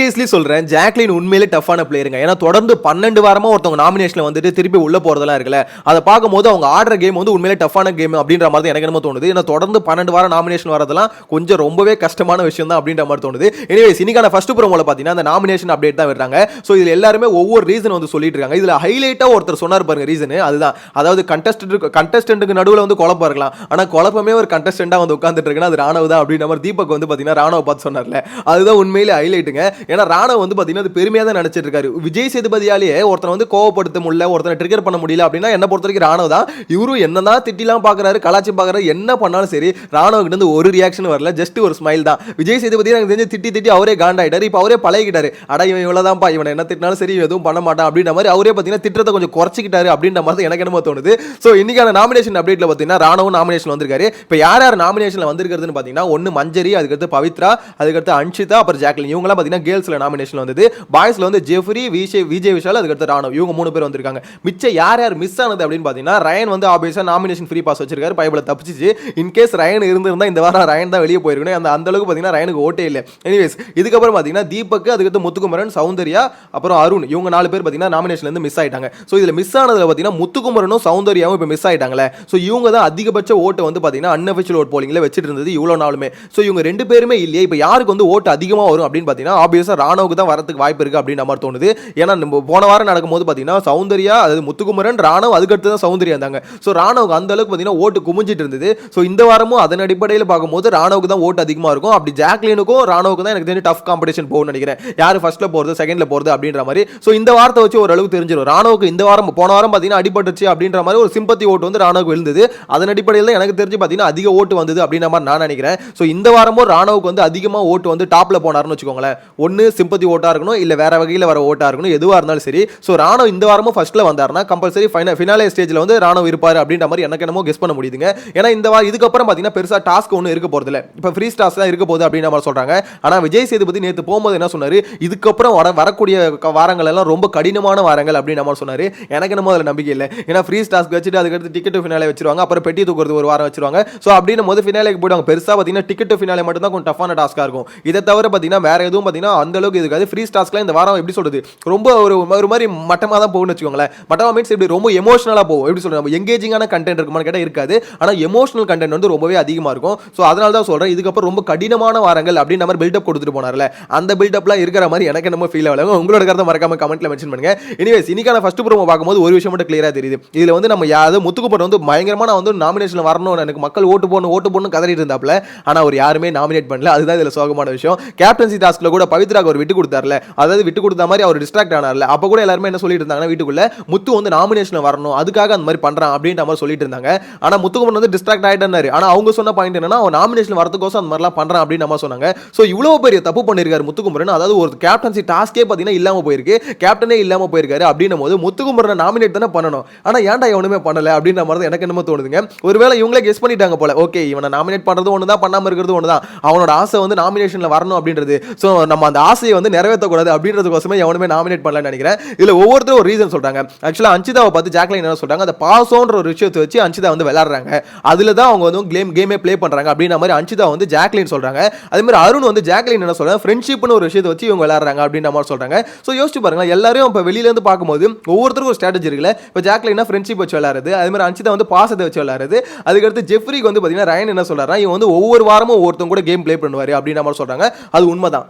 Seriously சொல்கிறேன் Jacqueline உண்மையிலே டஃப்பான பிளேயருங்க ஏன்னா தொடர்ந்து பன்னெண்டு வாரமாக ஒருத்தவங்க நாமினேஷனில் வந்துட்டு திருப்பி உள்ளே போகிறதெல்லாம் இருக்குல்ல அதை பார்க்கும்போது அவங்க ஆடுற கேம் வந்து உண்மையிலே டஃப்பான கேம் அப்படின்ற மாதிரி தான் எனக்கு என்னமோ தோணுது. ஏன்னா தொடர்ந்து பன்னெண்டு வாரம் நாமினேஷன் வரதெல்லாம் கொஞ்சம் ரொம்பவே கஷ்டமான விஷயம் தான் அப்படின்ற மாதிரி தோணுது. எனிவேஸ் இன்னைக்கான ஃபர்ஸ்ட் ப்ரோமோல பார்த்தீங்கன்னா அந்த நாமினேஷன் அப்டேட் தான் விடுறாங்க. ஸோ இதில் எல்லாருமே ஒவ்வொரு ரீசன் வந்து சொல்லிட்டு இருக்காங்க. இதில் ஹைலைட்டாக ஒருத்தர் சொன்னார் பாருங்க ரீசன் அதுதான். அதாவது கண்டஸ்டன்ட் கண்டஸ்டன்ட்டுக்கு நடுவில் வந்து குழப்பம் இருக்கலாம். ஆனால் குழப்பமே ஒரு கண்டஸ்டண்டாக வந்து உட்காந்துட்டு இருக்குன்னா அது ராணவ் தான் அப்படின்ற மாதிரி தீபக் வந்து பார்த்தீங்கன்னா ராணவ பார்த்து சொன்னார்ல. அதுதான் உண்மையிலே ஹைலைட்டுங்க ஏன்னா ராணவ் வந்து பார்த்தீங்கன்னா அது பெருமையாக தான் நினச்சிட்டு இருக்காரு. விஜய் சேதுபதியாலேயே ஒருத்தனை வந்து கோவப்படுத்த முடியல ஒருத்தனை ட்ரிகர் பண்ண முடியல அப்படின்னா என்ன பொறுத்த வரைக்கும் ராணவ் தான். இவரும் என்னதான் திட்டிலாம் பார்க்குறாரு கலாச்சி பார்க்குறாரு என்ன பண்ணாலும் சரி ராணவ் கிட்ட இருந்து ஒரு ரியாக்ஷன் வரல ஜஸ்ட் ஒரு ஸ்மைல் தான். விஜய் சேதுபதி எனக்கு தெரிஞ்சு திட்டி திட்டி அவரே காண்டாயிட்டார் இப்போ அவரே பழகிட்டாரு. அடா இவன் இவ்வளோதான்ப்பா இவனை என்ன திட்டினாலும் சரி எதுவும் பண்ண மாட்டான் அப்படின்ற மாதிரி அவரே பார்த்தீங்கன்னா திட்டத்தை கொஞ்சம் குறைச்சிக்கிட்டாரு அப்படின்ற மாதிரி தான் எனக்கு என்னமோ தோணுது. ஸோ இன்னைக்கான நாமினேஷன் அப்டேட்டில் பார்த்தீங்கன்னா ராணவும் நாமினேஷன் வந்திருக்காரு. இப்போ யார் யார் நாமினேஷனில் வந்திருக்கிறதுன்னு பார்த்தீங்கன்னா ஒன்று மஞ்சரி அதுக்கடுத்து பவித்ரா அதுக்கடுத்து அன்ஷிதா அப்புறம் ஜாக்லின். இவங்களாம் பார்த்தீங்கன்னா கேர்ள்ஸில் நாமினேஷன் வந்தது. பாய்ஸ்ல வந்து ஜெஃப்ரி விஜய் விஜய் விஷால் அதுக்கடுத்து ராணுவ இவங்க மூணு பேர் வந்திருக்காங்க. மிச்சம் யார் யார் மிஸ் ஆனது அப்படின்னு பார்த்தீங்கன்னா ரயன் வந்து ஆபியஸாக நாமினேஷன் ஃப்ரீ பாஸ் வச்சிருக்காரு. பைபிள தப்பிச்சிச்சு. இன்கேஸ் ரயன் இருந்திருந்தா இந்த வாரம் ரயன் தான் வெளியே போயிருக்கணும். அந்த அந்த அளவுக்கு பார்த்தீங்கன்னா ரயனுக்கு ஓட்டே இல்லை. எனிவேஸ் இதுக்கப்புறம் பார்த்தீங்கன்னா தீபக் அதுக்கடுத்து முத்துக்குமரன் சௌந்தர்யா அப்புறம் அருண் இவங்க நாலு பேர் பார்த்தீங்கன்னா நாமினேஷன்லேருந்து மிஸ் ஆயிட்டாங்க. ஸோ இதில் மிஸ் ஆனதில் பார்த்தீங்கன்னா முத்துக்குமரனும் சௌந்தர்யாவும் இப்போ மிஸ் ஆயிட்டாங்களே ஸோ இவங்க தான் அதிகபட்ச ஓட்டை வந்து பார்த்தீங்கன்னா அன்அஃபிஷியல் ஓட் போலிங்கில் வச்சுட்டு இருந்தது இவ்வளோ நாளுமே. ஸோ இவங்க ரெண்டு பேருமே இல்லையே. இப்போ யாருக்கு வந்து ஓட்டு அதிகமாக வரும் அப்படின்னு பார்த்தீங்கன்னா ஆப்வியஸாக ராணுவுக்கு தான் வரதுக்கு வாய்ப்பு இருக்கு அப்படின்னு நம்ம தோணுது. ஏன்னா நம்ம போன வாரம் நடக்கும்போது பார்த்தீங்கன்னா சௌந்தர்யா அதாவது முத்துக்குமரன் ராணுவ அதுக்கடுத்து தான் சௌந்தர்யா இருந்தாங்க. ஸோ ராணுவுக்கு அந்த அளவுக்கு பார்த்தீங்கன்னா ஓட்டு குமிஞ்சிட்டு இருந்தது. ஸோ இந்த வாரமும் அதன் அடிப்படையில் பார்க்கும்போது ராணுவுக்கு தான் ஓட்டு அதிகமாக இருக்கும். அப்படி ஜாக்லினுக்கும் ராணுவுக்கு தான் எனக்கு தெரிஞ்சு டஃப் காம்படிஷன் போகணும்னு நினைக்கிறேன். யார் ஃபர்ஸ்ட்ல போகிறது செகண்ட்ல போகிறது அப்படின்ற மாதிரி. ஸோ இந்த வாரத்தை வச்சு ஓரளவுக்கு தெரிஞ்சிடும் ராணுவுக்கு இந்த வாரம் போன வாரம் பார்த்தீங்கன்னா அடிபட்டுச்சு அப்படின்ற மாதிரி ஒரு சிம்பத்தி ஓட்டு வந்து ராணுவுக்கு விழுந்தது. அதன் அடிப்படையில் எனக்கு தெரிஞ்சு பார்த்தீங்கன்னா அதிக ஓட்டு வந்தது அப்படின்ற மாதிரி நான் நினைக்கிறேன். ஸோ இந்த வாரமும் ராணுவுக்கு வந்து அதிகமாக ஓட்டு வந்து டாப்ல போனார்னு வச்சுக்கோங்களேன். ஒன்று சிம்பத்தி ஓட்டாக இருக்கணும் இல்லை வேறு வகையில் வர ஓட்டாக இருக்கணும் எதுவாக இருந்தாலும் சரி. ஸோ ராணுவ இந்த வாரமும் ஃபஸ்ட்டில் வந்தாருன்னா கம்பல்சரி ஃபைனல் ஃபினாலே ஸ்டேஜில் வந்து ராணுவ இருப்பார் அப்படின்ற மாதிரி எனக்கு என்னமோ கெஸ் பண்ண முடியுதுங்க. ஏன்னா இந்த வாரம் இதுக்கப்புறம் பார்த்தீங்கன்னா பெருசாக டாஸ்க் ஒன்றும் இருக்க போகிறதில்ல இப்போ ஃப்ரீ ஸ்டாஸ் தான் இருக்க போகுது அப்படின்ற மாதிரி சொல்கிறாங்க ஆனால் விஜய் சேதுபதி நேற்று போகும்போது என்ன சொன்னார்? இதுக்கப்புறம் வர வரக்கூடிய வாரங்கள் எல்லாம் ரொம்ப கடினமான வாரங்கள் அப்படின்னு நம்ம சொன்னார். எனக்கு என்னமோ அதில் நம்பிக்கை இல்லை. ஏன்னா ஃப்ரீ ஸ்டாஸ்க்கு வச்சுட்டு அதுக்கடுத்து டிக்கெட் ஃபினாலே வச்சிருவாங்க அப்புறம் பெட்டி தூக்குறது ஒரு வாரம் வச்சிருவாங்க. ஸோ அப்படின்னு போது ஃபினாலேக்கு போயிடுவாங்க. பெருசாக பார்த்தீங்கன்னா டிக்கெட் ஃபினாலே மட்டும் தான் கொஞ்சம் டஃபான டாஸ்க்காக இருக்கும். இதை தவிர பார்த்தீங்கன்னா வேறு எதுவும் பார்த்தீங்கன்னா அந்த அளவுக்கு இருக்காது. ஃப்ரீ டாஸ்க்லாம் இந்த வாரம் எப்படி சொல்கிறது ரொம்ப ஒரு ஒரு மாதிரி மட்டமாக தான் போகும்னு வச்சுக்கோங்களேன். மட்டமாக மீன்ஸ் இப்படி ரொம்ப எமோஷனலாக போகும். எப்படி சொல்கிறது நம்ம எங்கேஜிங்கான கண்டென்ட் இருக்குமான்னு கேட்டால் இருக்காது. ஆனால் எமோஷனல் கண்டென்ட் வந்து ரொம்பவே அதிகமாக இருக்கும். ஸோ அதனால தான் சொல்கிறேன் இதுக்கப்புறம் ரொம்ப கடினமான வாரங்கள் அப்படின்னு நம்ம பில்டப் கொடுத்துட்டு போனார்ல. அந்த பில்டப்லாம் இருக்கிற மாதிரி எனக்கு என்னமோ ஃபீல் ஆகல உங்களோட கருத்தை மறக்காம கமெண்ட்ல மென்ஷன் பண்ணுங்க. எனிவேஸ் இன்னைக்கான ஃபஸ்ட் ப்ரோமோ பார்க்கும்போது ஒரு விஷயம் மட்டும் கிளியராக தெரியுது. இதில் வந்து நம்ம யாவது முத்துக்குப்பட்டு வந்து பயங்கரமான நான் வந்து நாமினேஷன் வரணும் எனக்கு மக்கள் ஓட்டு போடணும் ஓட்டு போடணும் கதறிட்டு இருந்தாப்ல. ஆனால் அவர் யாருமே நாமினேட் பண்ணல. அதுதான் இதில் சோகமான விஷயம். கேப்டன்சி டாஸ்கில் கூட பவித்ராக்கு ஒரு விட்டு கொடுத்தார்ல அதாவது விட்டு கொடுத்த மாதிரி அவர் டிஸ்ட்ராக்ட் ஆனார்ல. அப்ப கூட எல்லாருமே என்ன சொல்லிட்டு இருந்தாங்கன்னா வீட்டுக்குள்ள முத்து வந்து நாமினேஷன் வரணும் அதுக்காக அந்த மாதிரி பண்றான் அப்படின்ற மாதிரி சொல்லிட்டு இருந்தாங்க. ஆனா முத்துக்குமரன் வந்து டிஸ்ட்ராக்ட் ஆயிட்டாரு ஆனா அவங்க சொன்ன பாயிண்ட் என்னன்னா அவன் நாமினேஷன் வரதுக்கோசம் அந்த மாதிரிலாம் பண்றான் அப்படின்னு நம்ம சொன்னாங்க. ஸோ இவ்வளவு பெரிய தப்பு பண்ணிருக்காரு முத்துக்குமரன். அதாவது ஒரு கேப்டன்சி டாஸ்கே பார்த்தீங்கன்னா இல்லாம போயிருக்கு. கேப்டனே இல்லாம போயிருக்காரு அப்படின்னும் போது முத்துக்குமரனை நாமினேட் தானே பண்ணணும். ஆனா ஏன்டா எவனுமே பண்ணல அப்படின்ற மாதிரி எனக்கு என்னமோ தோணுதுங்க. ஒருவேளை இவங்களே கெஸ் பண்ணிட்டாங்க போல. ஓகே இவனை நாமினேட் பண்றது ஒன்று தான் பண்ணாம இருக்கிறது ஒன்று தான் அவனோட ஆசை வந்து நாமினேஷன்ல வரணும் அப்படின்றது. ஸோ நம்ம அந்த ஆசையை வந்து நிறைவேற்றக்கூடாது அப்படின்றதுக்கோசமே எவனுமே நாமினேட் பண்ணலன்னு நினைக்கிறேன். இதில் ஒவ்வொருத்தரும் ஒரு ரீசன் சொல்கிறாங்க ஆக்சுவலாக அஞ்சிதாவை பார்த்து ஜாக்லின் என்ன சொல்கிறாங்க அந்த பாசோன்ற ஒரு விஷயத்தை வச்சு அஞ்சிதா வந்து விளாட்றாங்க அதில் தான் அவங்க வந்து கேம் கேமே ப்ளே பண்ணுறாங்க அப்படின்ற மாதிரி அஞ்சிதா வந்து ஜாக்லின் சொல்கிறாங்க அதே மாதிரி அருண் வந்து ஜாக்லின் என்ன சொல்கிறாங்க ஃப்ரெண்ட்ஷிப்னு ஒரு விஷயத்தை வச்சு இவங்க விளாட்றாங்க அப்படின்ற மாதிரி சொல்கிறாங்க ஸோ யோசிச்சு பாருங்க எல்லாரும் இப்போ வெளியிலேருந்து பார்க்கும்போது ஒவ்வொருத்தருக்கும் ஒரு ஸ்ட்ராட்டஜி இருக்குல்ல. இப்போ ஜாக்லினா ஃப்ரெண்ட்ஷிப் வச்சு விளையாடுறது? அது மாதிரி அஞ்சிதா வந்து பாசத்தை வச்சு விளையாடுறது. அதுக்கடுத்து ஜெஃப்ரிக்கு வந்து பார்த்தீங்கன்னா ரயன் என்ன சொல்றாருன்னா இவன் வந்து ஒவ்வொரு வாரமும் ஒவ்வொருத்தவங்க கூட கேம் ப்ளே பண்ணுவார் அப்படின்ற மாதிரி சொல்கிறாங்க அது உண்மைதான்.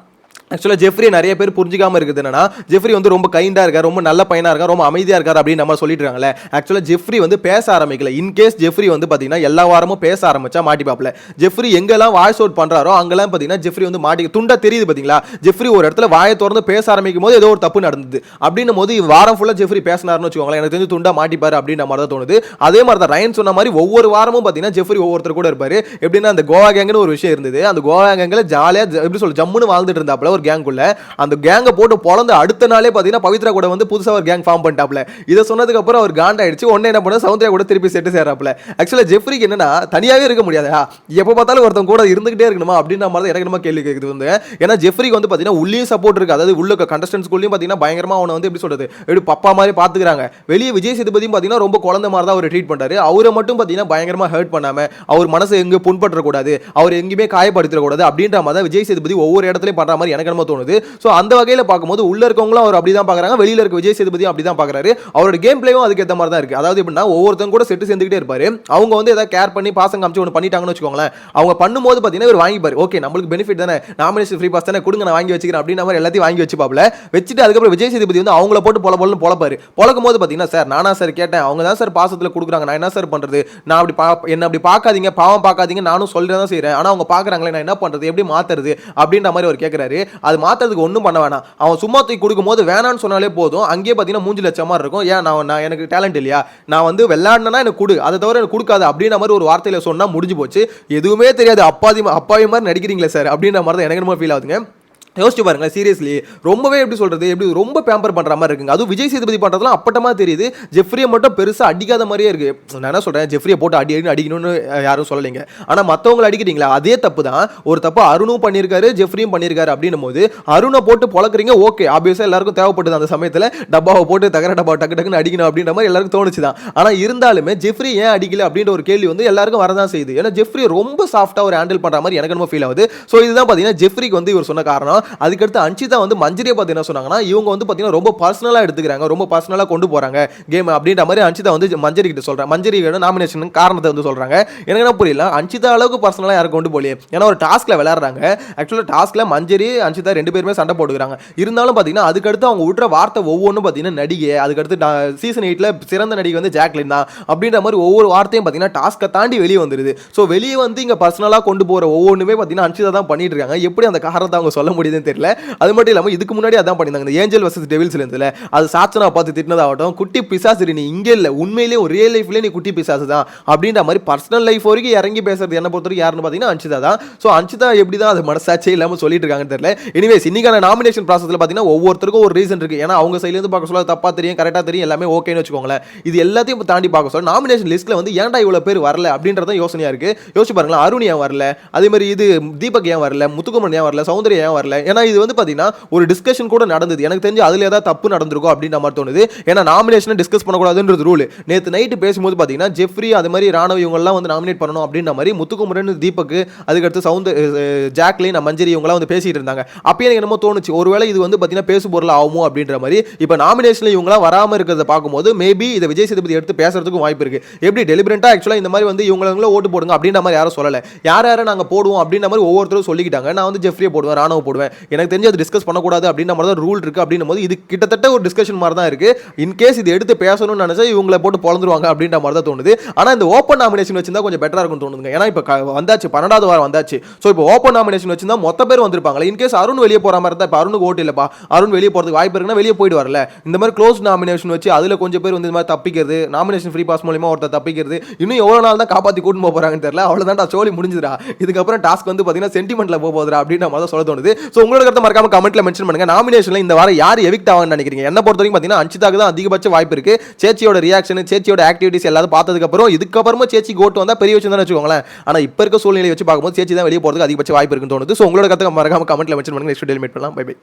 ஆக்சுவலாக ஜெஃப்ரி நிறைய பேர் புரிஞ்சிக்காமல் இருக்குது என்னன்னா ஜெஃப்ரி வந்து ரொம்ப கைண்டாக இருக்கார் ரொம்ப நல்ல பையனாக இருக்கார் ரொம்ப அமைதியாக இருக்கார் அப்படின்னு நம்ம சொல்லிட்டு இருக்காங்களே ஆக்சுவலாக ஜெஃப்ரி வந்து பேச ஆரம்பிக்கல. இன்கேஸ் ஜெஃப்ரி வந்து பார்த்தீங்கன்னா எல்லா வாரமும் பேச ஆரம்பிச்சா மாட்டிப்பாப்ல. ஜெஃப்ரி எங்கெல்லாம் வாய்ஸ் அவுட் பண்ணுறாரோ அங்கெல்லாம் பார்த்தீங்கன்னா ஜெஃப்ரி வந்து மாட்டி துண்டா தெரியுது பார்த்தீங்களா ஜெஃப்ரி ஒரு இடத்துல வாயை திறந்து பேச ஆரம்பிக்கும் போது ஏதோ ஒரு தப்பு நடந்தது. அப்படின்னும் போது வாரம் ஃபுல்லாக ஜெஃப்ரி பேசினார்னு வச்சுக்கோங்களேன். எனக்கு தெரிஞ்சு துண்டா மாட்டிப்பார் அப்படின்ற மாதிரி தான் தோணுது. அதே மாதிரி தான் ரயன் சொன்ன மாதிரி ஒவ்வொரு வாரமும் பார்த்தீங்கன்னா ஜெஃப்ரி ஒவ்வொருத்தர் கூட இருப்பார். எப்படின்னா அந்த கோவா கேங்குன்னு ஒரு விஷயம் இருந்தது. அந்த கோவா கேங்கில் ஜாலியாக எப்படி சொல்ல ஜம்முன்னு வாழ்ந்துட்டு இருந்தாப்புல ஒரு கேங்குள்ள அந்த கேங்கை போட்டு பொழந்து அடுத்த நாளே பார்த்தீங்கன்னா பவித்ரா கூட வந்து புதுசாக ஒரு கேங் ஃபார்ம் பண்ணிட்டாப்ல. இதை சொன்னதுக்கு அப்புறம் அவர் காண்டாயிடுச்சு ஒன்னே என்ன பண்ண சௌந்தர்யா கூட திருப்பி செட்டு சேராப்ல ஆக்சுவலாக ஜெஃப்ரிக்கு என்னன்னா தனியாகவே இருக்க முடியாதா. எப்போ பார்த்தாலும் ஒருத்தன் கூட இருந்துகிட்டே இருக்கணுமா அப்படின்ற மாதிரி தான் எனக்கு நம்ம கேள்வி கேட்குது வந்து. ஏன்னா ஜெஃப்ரிக்கு வந்து பார்த்தீங்கன்னா உள்ளேயும் சப்போர்ட் இருக்குது அதாவது உள்ள கண்டஸ்டன்ஸ்குள்ளேயும் பார்த்தீங்கன்னா பயங்கரமா அவனை வந்து எப்படி சொல்றது? எப்படி பப்பா மாதிரி பார்த்துக்கிறாங்க வெளியே விஜய் சேதுபதியும் பார்த்தீங்கன்னா ரொம்ப குழந்தை மாதிரி தான் அவர் ட்ரீட் பண்ணுறாரு அவரை மட்டும் பார்த்தீங்கன்னா பயங்கரமா ஹர்ட் பண்ணாம அவர் மனசு எங்க புண்பற்றக்கூடாது அவர் எங்கேயுமே காயப்படுத்திடக்கூடாது அப்படின்ற மாதிரி தான் விஜய் சேதுபதி ஒவ்வொரு இடத்துலையும் பண்ற மாதிரி எனக்கு என்னமோ தோணுது. ஸோ அந்த வகையில் பார்க்கும்போது உள்ள இருக்கவங்களும் அவர் அப்படி தான் பார்க்குறாங்க. வெளியில் இருக்க விஜய் சேதுபதி அப்படி தான் பார்க்குறாரு. அவரோட கேம் பிளேவும் அதுக்கு ஏற்ற மாதிரி தான் இருக்குது அதாவது எப்படின்னா ஒவ்வொருத்தங்க கூட செட்டு சேர்ந்துக்கிட்டே இருப்பார். அவங்க வந்து ஏதாவது கேர் பண்ணி பாசம் காமிச்சு ஒன்று பண்ணிட்டாங்கன்னு வச்சுக்கோங்களேன். அவங்க பண்ணும்போது பார்த்தீங்கன்னா இவர் வாங்கிப்பார். ஓகே நம்மளுக்கு பெனிஃபிட் தானே. நாமினேஷன் ஃப்ரீ பாஸ் தானே. கொடுங்க நான் வாங்கி வச்சுக்கிறேன் அப்படின்ற மாதிரி எல்லாத்தையும் வாங்கி வச்சுப்பாப்ல வச்சுட்டு அதுக்கப்புறம் விஜய் சேதுபதி வந்து அவங்கள போட்டு பொல பொலன்னு பொழப்பாரு பொழக்கும் போது பார்த்தீங்கன்னா சார் நானா சார் கேட்டேன். அவங்க தான் சார் பாசத்தில் கொடுக்குறாங்க. நான் என்ன சார் பண்ணுறது நான் அப்படி பா என்ன அப்படி பார்க்காதீங்க. பாவம் பார்க்காதீங்க நானும் சொல்லிட்டு தான் செய்கிறேன் ஆனால் அவங்க பார்க்குறாங்களே நான் என்ன பண்ணுறது எப்படி மாற்றுறது அப்படின்ற மாதிரி அவர் கேட்குறாரு அது மாற்றுறதுக்கு ஒன்றும் பண்ண வேணாம். அவன் சும்மா தூக்கி கொடுக்கும்போது வேணான்னு சொன்னாலே போதும். அங்கேயே பார்த்தீங்கன்னா மூஞ்சி மாதிரி இருக்கும். ஏன் நான் நான் எனக்கு டேலண்ட் இல்லையா? நான் வந்து விளையாடினா எனக்கு கொடு. அதை தவிர எனக்கு கொடுக்காது அப்படின்ற மாதிரி ஒரு வார்த்தையில் சொன்னால் முடிஞ்சு போச்சு. எதுவுமே தெரியாது. அப்பாதி அப்பாவி மாதிரி நடிக்கிறீங்களே சார் அப்படின்ற மாதிரி தான் எனக்கு என்னமோ ஃபீல் ஆகுதுங்க. யோசிச்சு பாருங்கள் சீரியஸ்லி ரொம்பவே எப்படி சொல்றது எப்படி ரொம்ப பேம்பர் பண்ற மாதிரி இருக்குங்க. அதுவும் விஜய் சேதுபதி பண்றதுலாம் அப்பட்டமா தெரியுது. ஜெஃப்ரியை மட்டும் பெருசா அடிக்காத மாதிரியே இருக்கு. நான் என்ன சொல்றேன் ஜெஃப்ரியை போட்டு அடி அடி அடிக்கணும்னு யாரும் சொல்லலைங்க. ஆனா மத்தவங்களை அடிக்கிறீங்களா அதே தப்பு தான். ஒரு தப்பு அருணும் பண்ணியிருக்காரு ஜெஃப்ரியும் பண்ணியிருக்காரு அப்படின்னும் போது அருணை போட்டு பொழக்கிறீங்க ஓகே ஆப்வியஸா எல்லாருக்கும் தேவைப்பட்டது அந்த சமயத்துல டப்பாவை போட்டு தகர டப்பா டக்கு டக்குன்னு அடிக்கணும் அப்படின்ற மாதிரி எல்லாருக்கும் தோணுச்சு தான் ஆனா இருந்தாலுமே ஜெஃப்ரி ஏன் அடிக்கல அப்படின்ற ஒரு கேள்வி வந்து எல்லாருக்கும் வரதான் செய்யுது. ஏன்னா ஜெஃப்ரி ரொம்ப சாஃப்டா ஒரு ஹேண்டில் பண்ற மாதிரி எனக்கு ரொம்ப ஃபீல் ஆகுது. ஸோ இதுதான் பாத்தீங்கன்னா ஜெஃப்ரிக்கு வந்து இவர் சொன்ன காரணம். அதுக்கடுத்து அன்ஷிதா வந்து மஞ்சரியை பார்த்து என்ன சொன்னாங்கன்னா இவங்க வந்து பார்த்தீங்கன்னா ரொம்ப பர்சனலாக எடுத்துக்கிறாங்க ரொம்ப பர்சனலாக கொண்டு போகிறாங்க கேம் அப்படின்ற மாதிரி அஞ்சிதா வந்து மஞ்சரி கிட்ட மஞ்சரி மஞ்சரியோட நாமினேஷன் காரணத்தை வந்து சொல்கிறாங்க எனக்கு என்ன புரியல அன்சிதா அளவுக்கு பர்சனலாக யாரும் கொண்டு போகலையே. ஏன்னா ஒரு டாஸ்க்கில் விளையாடுறாங்க. ஆக்சுவலாக டாஸ்க்கில் மஞ்சரி அஞ்சிதா ரெண்டு பேருமே சண்டை போட்டுக்கிறாங்க. இருந்தாலும் பார்த்தீங்கன்னா அதுக்கடுத்து அவங்க விட்ற வார்த்தை ஒவ்வொன்றும் பார்த்தீங்கன்னா நடிகை அதுக்கடுத்து சீசன் எயிட்டில் சிறந்த நடிகை வந்து ஜாக்லின் தான். அப்படின்ற மாதிரி ஒவ்வொரு வார்த்தையும் பார்த்தீங்கன்னா டாஸ்க்கை தாண்டி வெளியே வந்துருது. ஸோ வெளியே வந்து இங்கே பர்சனலாக கொண்டு போகிற ஒவ்வொன்றுமே பார்த்தீங்கன்னா அன்சிதா தான் பண்ணிட்டு இருக்காங்க. எப்படி அந்த காரணத்தை அவங்க சொல்ல முடியும் முடியுதுன்னு தெரியல. அது மட்டும் இல்லாமல் இதுக்கு முன்னாடி அதான் பண்ணியிருந்தாங்க. இந்த ஏஞ்சல் வர்சஸ் டெவில்ஸ் இருந்ததுல அது சாச்சனா பார்த்து திட்டினதாகட்டும் குட்டி பிசாசு நீ இங்கே இல்லை. உண்மையிலேயே ஒரு ரியல் லைஃப்லேயே நீ குட்டி பிசாசு தான். அப்படின்ற மாதிரி பர்சனல் லைஃப் வரைக்கும் இறங்கி பேசுறது என்ன பொறுத்த வரைக்கும் யாருன்னு பார்த்தீங்கன்னா அஞ்சுதா தான். ஸோ அன்சிதா எப்படி தான் அது மனசாட்சியே இல்லாமல் சொல்லிட்டு இருக்காங்கன்னு தெரியல. எனிவேஸ் இன்னைக்கான நாமினேஷன் ப்ராசஸில் பார்த்தீங்கன்னா ஒவ்வொருத்தருக்கும் ஒரு ரீசன் இருக்குது ஏன்னா அவங்க சைட்லேருந்து பார்க்க சொல்ல தப்பாக தெரியும் கரெக்டாக தெரியும் எல்லாமே ஓகேன்னு வச்சுக்கோங்களேன். இது எல்லாத்தையும் தாண்டி பார்க்க சொல்ல நாமினேஷன் லிஸ்ட்டில் வந்து ஏன்டா இவ்வளோ பேர் வரல அப்படின்றத யோசனையாக இருக்குது யோசிச்சு பாருங்களேன் அருண் ஏன் வரல? அதே மாதிரி இது தீபக் ஏன் வரல? முத்துக்குமன் ஏன் வரல? சௌந்தர்யா ஏன் வரல? ஏன்னா இது வந்து பார்த்தீங்கன்னா ஒரு டிஸ்கஷன் கூட நடந்தது. எனக்கு தெரிஞ்சு அதில் ஏதாவது தப்பு நடந்திருக்கும் அப்படின்ற மாதிரி தோணுது. ஏன்னா நாமினேஷனை டிஸ்கஸ் பண்ணக்கூடாதுன்றது ரூல் நேற்று நைட்டு பேசும்போது பார்த்தீங்கன்னா ஜெஃப்ரி அது மாதிரி ராணவ் இவங்கெல்லாம் வந்து நாமினேட் பண்ணணும் அப்படின்ற மாதிரி முத்துக்குமரன் தீபக் அதுக்கடுத்து சவுந்த ஜாக்லின் மஞ்சரி இவங்களாம் வந்து பேசிகிட்டு இருந்தாங்க. அப்பயே எனக்கு என்னமோ தோணுச்சு. ஒருவேளை இது வந்து பார்த்தீங்கன்னா பேசு பொருள் ஆகுமோ அப்படின்ற மாதிரி. இப்போ நாமினேஷனில் இவங்களாம் வராமல் இருக்கிறத பார்க்கும்போது மேபி இதை விஜய் சேதுபதி எடுத்து பேசுறதுக்கும் வாய்ப்பு இருக்கு. எப்படி டெலிபரண்டாக ஆக்சுவலாக இந்த மாதிரி வந்து இவங்களும் ஓட்டு போடுங்க அப்படின்ற மாதிரி யாரும் சொல்லலை. யார் யாரை நாங்கள் போடுவோம் அப்படின்ற மாதிரி ஒவ்வொருத்தரும் சொல்லிக்கிட்டாங்க. நான் வந்து ஜெஃப்ரியை போடுவேன் ராணுவ போடுவேன். எனக்கு தெரிஞ்சு அது டிஸ்கஸ் பண்ணக்கூடாது அப்படின்ற மாதிரி தான் ரூல் இருக்கு அப்படின்னும் போது இது கிட்டத்தட்ட ஒரு டிஸ்கஷன் மாதிரி தான் இருக்கு. இன்கேஸ் இது எடுத்து பேசணும்னு நினச்சா இவங்களை போட்டு பொழந்துருவாங்க அப்படின்ற மாதிரி தான் தோணுது. ஆனால் இந்த ஓப்பன் நாமினேஷன் வச்சிருந்தா கொஞ்சம் பெட்டரா இருக்கும்னு தோணுதுங்க. ஏன்னா இப்போ வந்தாச்சு பன்னெண்டாவது வாரம் வந்தாச்சு. ஸோ இப்போ ஓப்பன் நாமினேஷன் வச்சிருந்தா மொத்த பேர் வந்திருப்பாங்களே இன்கேஸ் அருண் வெளியே போகிற மாதிரி இருந்தால் இப்போ அருணுக்கு ஓட்டு இல்லைப்பா. அருண் வெளியே போறதுக்கு வாய்ப்பு இருக்குன்னா வெளியே போயிட்டு வரல இந்த மாதிரி க்ளோஸ் நாமினேஷன் வச்சு அதில் கொஞ்சம் பேர் வந்து இந்த மாதிரி தப்பிக்கிறது நாமினேஷன் ஃப்ரீ பாஸ் மூலியமா ஒருத்தர் தப்பிக்கிறது இன்னும் எவ்வளோ நாள் தான் காப்பாற்றி கூட்டு போக போறாங்கன்னு தெரியல. அவ்வளவுதான் சோழி முடிஞ்சுதா இதுக்கப்புறம் டாஸ்க் வந்து பார்த்தீங்கன்னா சென்டிமெண்ட்ல போக போகுதுரா அப்படின்னு நம்ம தான் சொல்ல தோணுது. ஸோ உங்களோட கருத்தை மறக்காம கமெண்ட்ல மென்ஷன் பண்ணுங்க. நாமினேஷன்ல இந்த வாரம் யார் எவிக்ட் ஆவான்னு நினைக்கிறீங்க? என்ன பொறுத்த வரைக்கும் பார்த்தீங்கன்னா அன்சிதாக்கு தான் அதிகபட்ச வாய்ப்பு இருக்கு. சேச்சியோட ரியாக்ஷன் சேச்சியோட ஆக்டிவிட்டிஸ் எல்லாத்தையும் பார்த்ததுக்கப்புறம் இதுக்கப்புறமா சேச்சி கோட்டு வந்தால் பெரிய விஷயம் தான் வச்சுக்கோங்களேன். ஆனால் இப்போ இருக்க சூழ்நிலையை வச்சு பார்க்கும்போது சேச்சி தான் வெளியே போகிறதுக்கு அதிகபட்ச வாய்ப்பு இருக்குன்னு தோணுது. ஸோ உங்களோட கருத்தை மறக்காம கமெண்ட்ல மென்ஷன் பண்ணுங்க. நெக்ஸ்ட் டெலிமேட் பண்ணலாம். By by